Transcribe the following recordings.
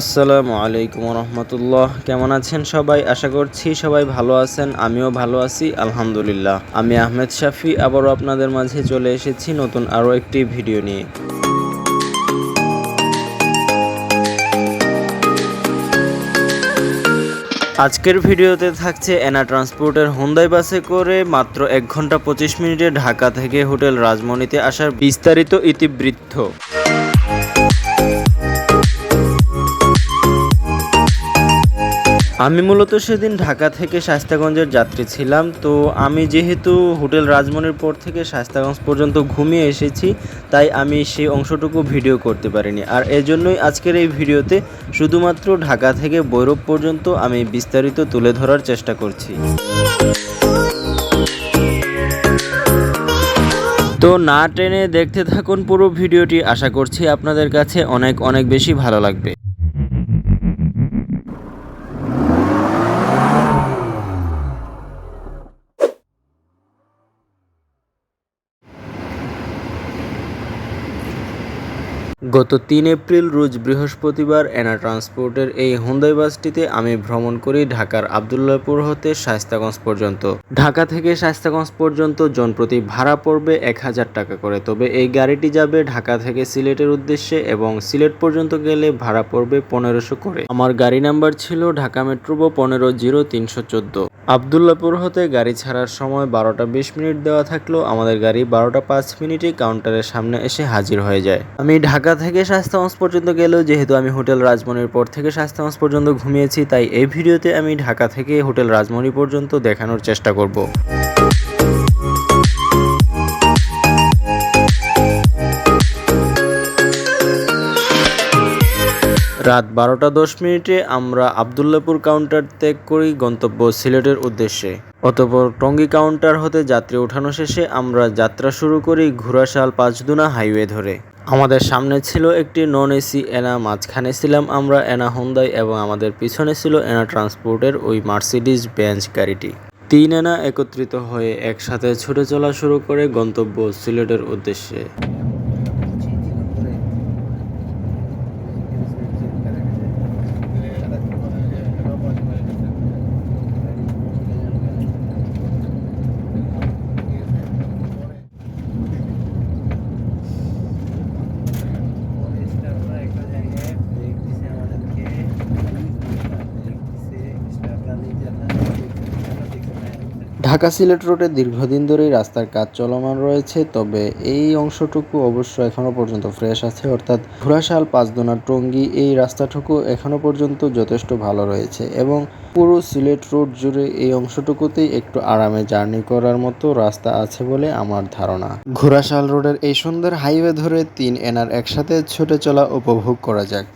আসসালামু আলাইকুম রহমতুল্লাহ কেমন আছেন সবাই? আশা করছি সবাই ভালো আছেন, আমিও ভালো আছি, আলহামদুলিল্লাহ। আমি আহমেদ শাফি, আবারও আপনাদের মাঝে চলে এসেছি নতুন আরও একটি ভিডিও নিয়ে। আজকের ভিডিওতে থাকছে এনা ট্রান্সপোর্টের হোন্দাই বাসে করে মাত্র এক ঘণ্টা পঁচিশ মিনিটে ঢাকা থেকে হোটেল রাজমণিতে আসার বিস্তারিত ইতিবৃত্ত। আমি মূলত সেদিন ঢাকা থেকে শাস্তাগঞ্জের যাত্রী ছিলাম, তো আমি যেহেতু হোটেল রাজমনির পর থেকে শাস্তাগঞ্জ পর্যন্ত ঘুমিয়ে এসেছি, তাই আমি সেই অংশটুকু ভিডিও করতে পারিনি। আর এজন্যই আজকের এই ভিডিওতে শুধুমাত্র ঢাকা থেকে বৈরব পর্যন্ত আমি বিস্তারিত তুলে ধরার চেষ্টা করছি। তো না টেনে দেখতে থাকুন পুরো ভিডিওটি, আশা করছি আপনাদের কাছে অনেক অনেক বেশি ভালো লাগবে। গত তিন এপ্রিল রোজ বৃহস্পতিবার এনা ট্রান্সপোর্টের এই হুন্দাই বাসটিতে আমি ভ্রমণ করি ঢাকার আবদুল্লাহপুর হতে শায়স্তাগঞ্জ পর্যন্ত। ঢাকা থেকে শায়স্তাগঞ্জ পর্যন্ত জনপ্রতি ভাড়া পড়বে এক হাজার টাকা করে। তবে এই গাড়িটি যাবে ঢাকা থেকে সিলেটের উদ্দেশ্যে এবং সিলেট পর্যন্ত গেলে ভাড়া পড়বে পনেরোশো করে। আমার গাড়ি নাম্বার ছিল ঢাকা মেট্রো পনেরো জিরো তিনশো চোদ্দ। আবদুল্লাপুর হতে গাড়ি ছাড়ার সময় বারোটা বিশ মিনিট দেওয়া থাকলেও আমাদের গাড়ি বারোটা পাঁচ মিনিটে কাউন্টারের সামনে এসে হাজির হয়ে যায়। আমি ঢাকা থেকে স্বাস্থ্যগঞ্জ পর্যন্ত গেলেও যেহেতু আমি হোটেল রাজমণির পর থেকে স্বাস্থ্যগঞ্জ পর্যন্ত ঘুমিয়েছি, তাই এই ভিডিওতে আমি ঢাকা থেকে হোটেল রাজমণি পর্যন্ত দেখানোর চেষ্টা করব। রাত বারোটা দশ মিনিটে আমরা আবদুল্লাপুর কাউন্টার ত্যাগ করি গন্তব্য সিলেটের উদ্দেশ্যে। অতপর টঙ্গী কাউন্টার হতে যাত্রী ওঠানো শেষে আমরা যাত্রা শুরু করি ঘোড়াশাল পাঁচদুনা হাইওয়ে ধরে। আমাদের সামনে ছিল একটি নন এসি এনা, মাঝখানে ছিলাম আমরা এনা হোন্দাই এবং আমাদের পিছনে ছিল এনা ট্রান্সপোর্টের ওই মার্সিডিজ বেঞ্চ গাড়িটি। তিন এনা একত্রিত হয়ে একসাথে ছুটে চলা শুরু করে গন্তব্য সিলেটের উদ্দেশ্যে। ঢাকা সিলেট রোডে দীর্ঘদিন ধরেই রাস্তার কাজ চলমান রয়েছে, তবে এই অংশটুকু অবশ্য এখনও পর্যন্ত ফ্রেশ আছে। অর্থাৎ ঘোড়াশাল পাঁচদোনা টঙ্গি এই রাস্তাটুকু এখনও পর্যন্ত যথেষ্ট ভালো রয়েছে এবং পুরো সিলেট রোড জুড়ে এই অংশটুকুতেই একটু আরামে জার্নি করার মতো রাস্তা আছে বলে আমার ধারণা। ঘোড়াশাল রোডের এই সুন্দর হাইওয়ে ধরে তিন এনার একসাথে ছুটে চলা উপভোগ করা যাক।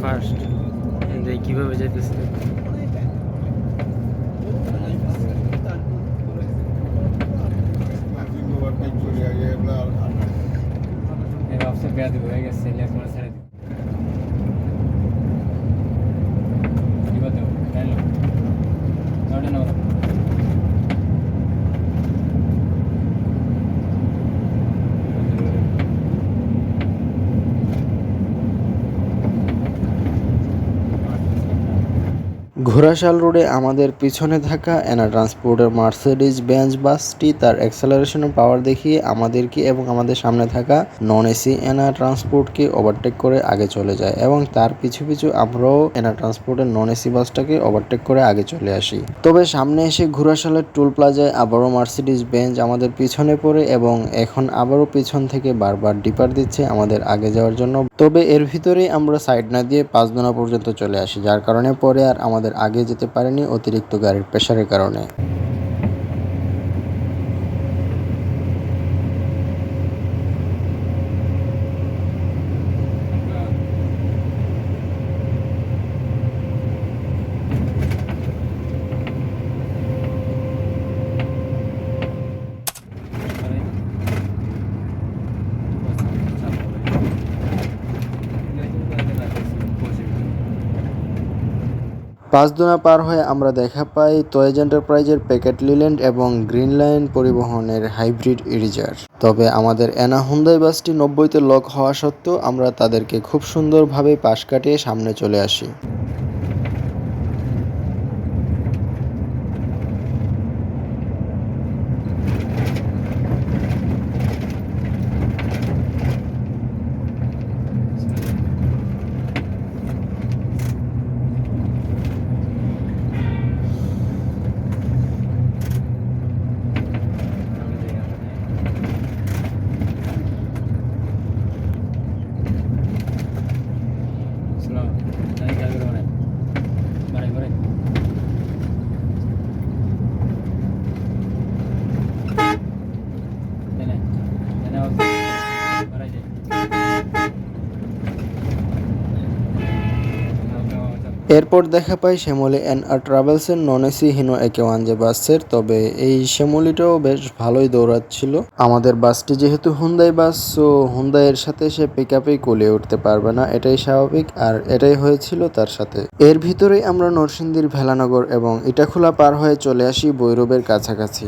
ফার্স্ট এই কিভাবে যাইতেছে অফিসে বেয়া ঘোড়াশাল রোডে আমাদের পিছনে থাকা এনা ট্রান্সপোর্টের মার্সিডিজ বেঞ্চ বাসটি তার অ্যাক্সেলারেশনের পাওয়ার দেখিয়ে আমাদেরকে এবং আমাদের সামনে থাকা নন এসি এনা ট্রান্সপোর্টকে ওভারটেক করে আগে চলে যায় এবং তার পিছু পিছু আমরাও এনা ট্রান্সপোর্টের নন এসি বাসটাকে ওভারটেক করে আগে চলে আসি। তবে সামনে এসে ঘোড়াশালের টুল প্লাজায় আবারও মার্সিডিজ বেঞ্চ আমাদের পিছনে পড়ে এবং এখন আবারও পিছন থেকে বারবার ডিপার দিচ্ছে আমাদের আগে যাওয়ার জন্য। তবে এর ভিতরেই আমরা সাইড না দিয়ে পাঁচদোনা পর্যন্ত চলে আসি, যার কারণে পরে আর আমাদের আগে যেতে পারেনি অতিরিক্ত গাড়ির প্রেশারের কারণে। পাঁচদোনা পার হয়ে আমরা দেখা পাই তয়েজ এন্টারপ্রাইজের প্যাকেট লিল্যান্ড এবং গ্রিন লাইন পরিবহনের হাইব্রিড ইরিজার তবে আমাদের এনা হুন্দাই বাসটি নব্বইতে লক হওয়া সত্ত্বেও আমরা তাদেরকে খুব সুন্দরভাবে পাশ কাটিয়ে সামনে চলে আসি। এরপর দেখা পাই Shyamoli N R ট্রাভেলসের non AC Hino AK one যে বাসের। তবে এই শ্যামলিটাও বেশ ভালোই দৌড়াচ্ছিল। আমাদের বাসটি যেহেতু হুন্দাই বাস সো হুন্দাইয়ের সাথে সে পিক আপেই কলিয়ে উঠতে পারবে না। এটাই স্বাভাবিক আর এটাই হয়েছিল তার সাথে। এর ভিতরেই আমরা নরসিংদীর ভেলানগর এবং ইটাখোলা পার হয়ে চলে আসি বৈরবের কাছাকাছি।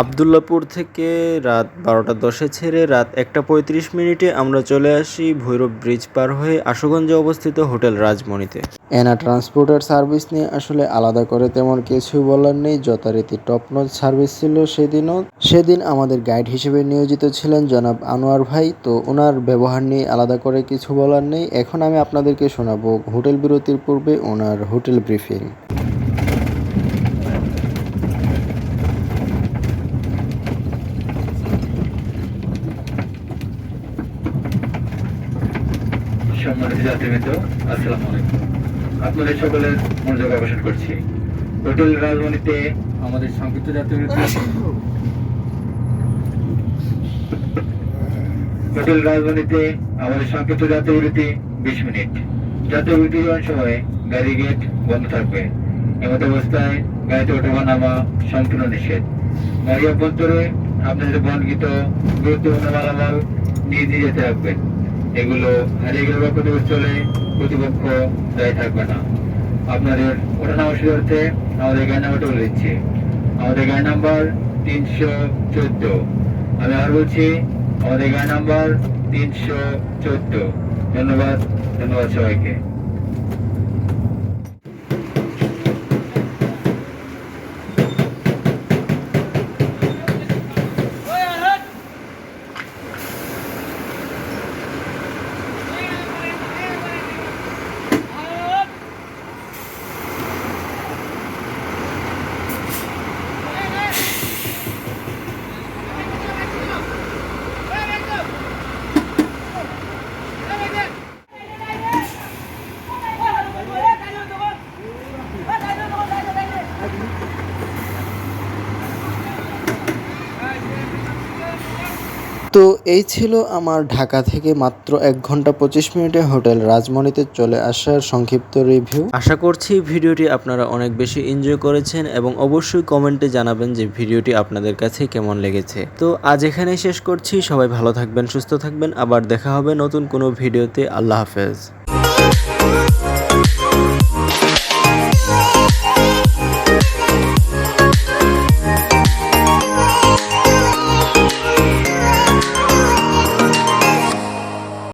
আবদুল্লাপুর থেকে রাত বারোটা দশে ছেড়ে রাত একটা পঁয়ত্রিশ মিনিটে আমরা চলে আসি ভৈরব ব্রিজ পার হয়ে আশুগঞ্জে অবস্থিত হোটেল রাজমণিতে। এনা ট্রান্সপোর্টার সার্ভিস নিয়ে আসলে আলাদা করে তেমন কিছু বলার নেই। যথারীতি টপ নচ সার্ভিস ছিল সেদিনও। সেদিন আমাদের গাইড হিসেবে নিয়োজিত ছিলেন জনাব আনোয়ার ভাই। তো ওনার ব্যবহার নিয়ে আলাদা করে কিছু বলার নেই। এখন আমি আপনাদেরকে শোনাবো হোটেল বিরতির পূর্বে ওনার হোটেল ব্রিফিং। যাত্রীবৃন্দ আলাইকুম। আপনাদের সকলের মনোযোগ আকর্ষণ করছি। রাজমণিতে আমাদের সংক্ষিপ্ত রাজমণিতে আমাদের সংক্ষিপ্ত বিশ মিনিট। যাত্রীবৃত্তি যাওয়ার সময় গাড়ি গেট বন্ধ থাকবে। এমত অবস্থায় গাড়িতে ওঠা নামা সম্পূর্ণ নিষেধ। গাড়ি অভ্যন্তরে আপনাদের বহনকৃত গুরুত্বপূর্ণ মালামাল নিয়ে যেতে রাখবেন। এগুলো হারিয়ে গেলে বা ক্ষতিগ্রস্ত প্রতিপক্ষ দায়ী থাকবে না। আপনাদের ওঠানামা সুবিধার্থে আমাদের গায়ের নাম্বারটা বলে দিচ্ছি। আমাদের গায়ের নাম্বার তিনশো চোদ্দ। আমি আর বলছি, আমাদের গায়ের নাম্বার তিনশো চোদ্দ। ধন্যবাদ ধন্যবাদ সবাইকে। তো এই ছিল আমার ঢাকা থেকে মাত্র এক ঘণ্টা পঁচিশ মিনিটে হোটেল রাজমণিতে চলে আসার সংক্ষিপ্ত রিভিউ আশা করছি ভিডিওটি আপনারা অনেক বেশি এনজয় করেছেন এবং অবশ্যই কমেন্টে জানাবেন যে ভিডিওটি আপনাদের কাছে কেমন লেগেছে। তো আজ এখানে শেষ করছি। সবাই ভালো থাকবেন, সুস্থ থাকবেন। আবার দেখা হবে নতুন কোনো ভিডিওতে। আল্লাহ হাফেজ।